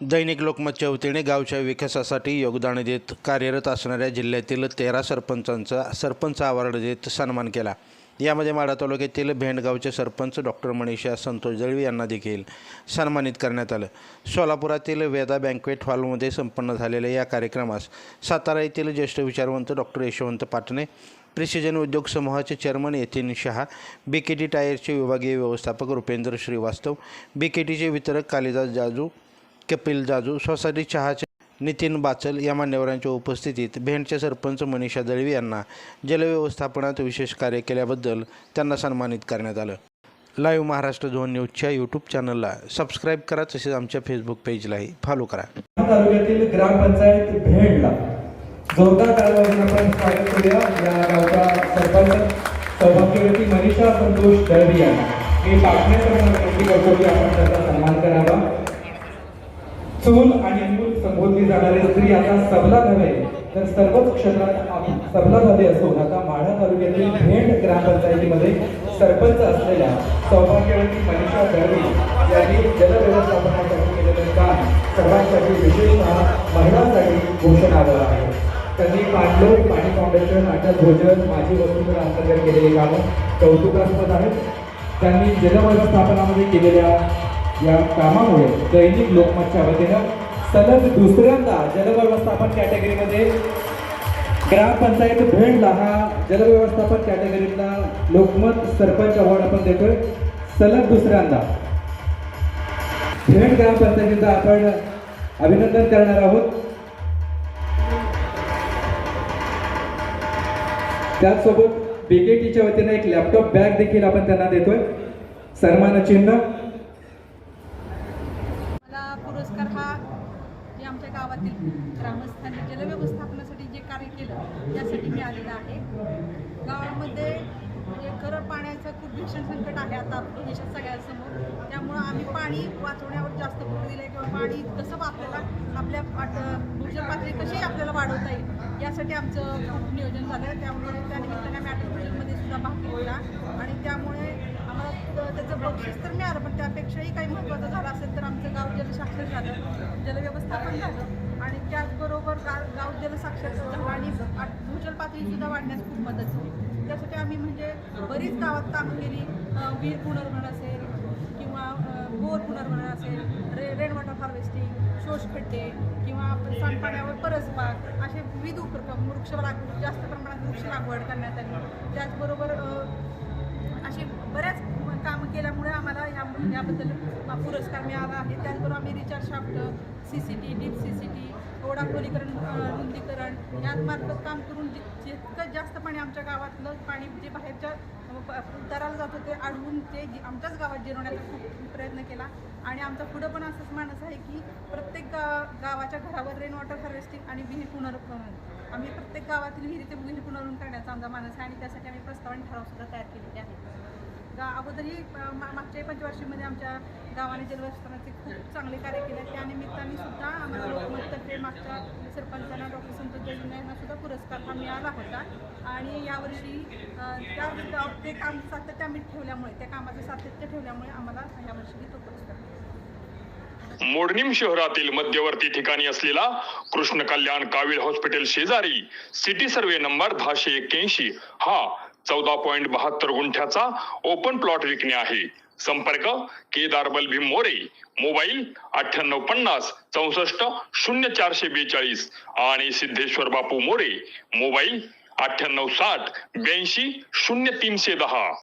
दैनिक लोकमतच्या वतीने गावच्या विकासासाठी योगदान देत कार्यरत असणाऱ्या जिल्ह्यातील तेरा सरपंचांचा सरपंच अवॉर्ड देत सन्मान केला. यामध्ये माढा तालुक्यातील भेंडगावचे सरपंच डॉक्टर मनीषा संतोष दळवी यांना देखील सन्मानित करण्यात आलं. सोलापुरातील वेदा बँकवेट हॉलमध्ये संपन्न झालेल्या या कार्यक्रमास सातारा येथील ज्येष्ठ विचारवंत डॉक्टर यशवंत पाटणे प्रिसिजन उद्योग समूहाचे chairman Yatin Shah B K T टायरचे विभागीय व्यवस्थापक रुपेंद्र श्रीवास्तव बी के टीचे वितरक कालिदास जाजू कपिल जाजू सोसायटी चहाचे नितीन बाचल या मान्यवरांच्या उपस्थितीत भेंडचे सरपंच मनीषा दळवी यांना जलव्यवस्थापनात विशेष कार्य केल्याबद्दल त्यांना सन्मानित करण्यात आलं. लाईव्ह महाराष्ट्र झोन न्यूजच्या यूट्यूब चॅनलला सबस्क्राईब करा तसेच आमच्या फेसबुक पेजलाही फॉलो करा. तालुक्यातील ग्रामपंचायत भेंडला जोरदार टाळ्यांनी आपण स्वागत करूया. या गावच्या सरपंच सौभाग्यवती मनीषा संतोष दळवी यांना. मी पाटण्याकडून विनंती करतो की आपण त्याचा सन्मान करावा. चूल आणि मूल संबोधली जाणारी स्त्री आता सबला नव्हे तर सर्वच क्षेत्रात आप- सबला असून आता माढा तालुक्यातील भेंड ग्रामपंचायतीमध्ये सरपंच असलेल्या सौभाग्यवती मनीषा दळवी यांनी जलव्यवस्थापनासाठी केलेलं काम सर्वांसाठी विशेषतः महिलांसाठी घोषणावर आहे. त्यांनी पाणलोट पाणी फाउंडेशन अटल भोजन माझी वसुंधरा अंतर्गत केलेली कामं कौतुकास्पद आहेत. त्यांनी जलव्यवस्थापनामध्ये केलेल्या या कामामुळे दैनिक लोकमतच्या वतीनं सलग दुसऱ्यांदा जलव्यवस्थापन कॅटेगरीमध्ये ग्रामपंचायत भेंडला हा जलव्यवस्थापन कॅटेगरीतला लोकमत सरपंच अवॉर्ड आपण देतोय. सलग दुसऱ्यांदा भेंड ग्रामपंचायतीचं आपण अभिनंदन करणार आहोत. त्याचसोबत बीकेटीच्या वतीनं एक लॅपटॉप बॅग देखील आपण त्यांना देतोय. सन्मान चिन्ह मला पुरस्कार हा जे आमच्या गावातील ग्रामस्थांनी जलव्यवस्थापनासाठी जे कार्य केलं त्यासाठी मी आलेलं आहे. गावामध्ये म्हणजे खरं पाण्याचं खूप भीषण संकट आहे आता देशात सगळ्यांसमोर. त्यामुळं आम्ही पाणी वाचवण्यावर जास्त भर दिलं आहे किंवा पाणी कसं आपल्याला आपल्या पाट भूजल पातळी कशी आपल्याला वाढवता येईल यासाठी आमचं खूप नियोजन झालं त्यामुळे त्या निमित्ताने आम्ही अटल भूजलमध्ये सुद्धा भाग घेतला. आणि त्यामुळे आम्हाला त्याचं बक्षीस तर मिळालं पण त्यापेक्षाही काही महत्त्वाचं आमचं साक्षर झालं. जलव्यवस्थापन झालं. आणि त्याचबरोबर गा गाव जलसाक्षर झालं आणि भूजल पातळीसुद्धा वाढण्यास खूप मदत झाली. त्यासाठी आम्ही म्हणजे बरीच गावात कामं केली. विहीर पुनर्भरण असेल किंवा बोर पुनर्भरण असेल रे रेन वॉटर हार्वेस्टिंग शोषखड्डे किंवा सांडपाण्यावर परसबाग असे विविध उपक्रम वृक्ष लागवड जास्त प्रमाणात वृक्ष लागवड करण्यात आली. त्याचबरोबर असे अशी बऱ्याच काम केल्यामुळे आम्हाला या याबद्दल पुरस्कार मिळाला आहे. त्याचबरोबर आम्ही recharge shaft C C T deep C C T ओढा खोलीकरण रुंदीकरण यामार्फत काम करून जि जितकं जास्त पाणी आमच्या गावातलं पाणी जे बाहेरच्या अं, उताराला जात होते अडवून ते आमच्याच गावात जिरवण्याचा खूप प्रयत्न केला. आणि आमचा पुढं पण असंच मानस आहे की प्रत्येक गा गावाच्या घरावर रेन वॉटर हार्वेस्टिंग आणि विहीर पुनर्भरण आम्ही प्रत्येक गावातील विहिरीचे विहीर पुनरुन करण्याचा आमचा मानस आहे आणि त्यासाठी आम्ही प्रस्ताव आणि ठराव सुद्धा तयार केलेले आहे गा अगोदरही अ, मा- मागच्या आमच्या गावाने जलवस्थानाचे खूप चांगले कार्य केले. त्या निमित्ताने सुद्धा आम्हाला लोकमततर्फे मागच्या सरपंचांना डॉक्टर संतोष जैन यांना सुद्धा पुरस्कार हा मिळाला होता. आणि यावर्षी त्या ते काम सातत्य आम्ही ठेवल्यामुळे त्या कामाचं सातत्य ठेवल्यामुळे आम्हाला यावर्षी तो पुरस्कार मोडणीम शहरातील मध्यवर्ती ठिकाणी असलेला कृष्ण कल्याण कावीळ हॉस्पिटल शेजारी सिटी सर्वे नंबर दहाशे एक्क्याऐंशी हा चौदा पॉईंट बहात्तर गुंठ्याचा ओपन प्लॉट विकणे आहे. संपर्क केदार बलभीम मोरे मोबाईल अठ्ठ्याण्णव पन्नास चौसष्ट शून्य चारशे बेचाळीस आणि सिद्धेश्वर बापू मोरे मोबाईल अठ्ठ्याण्णव साठ ब्याऐंशी शून्य तीनशे दहा.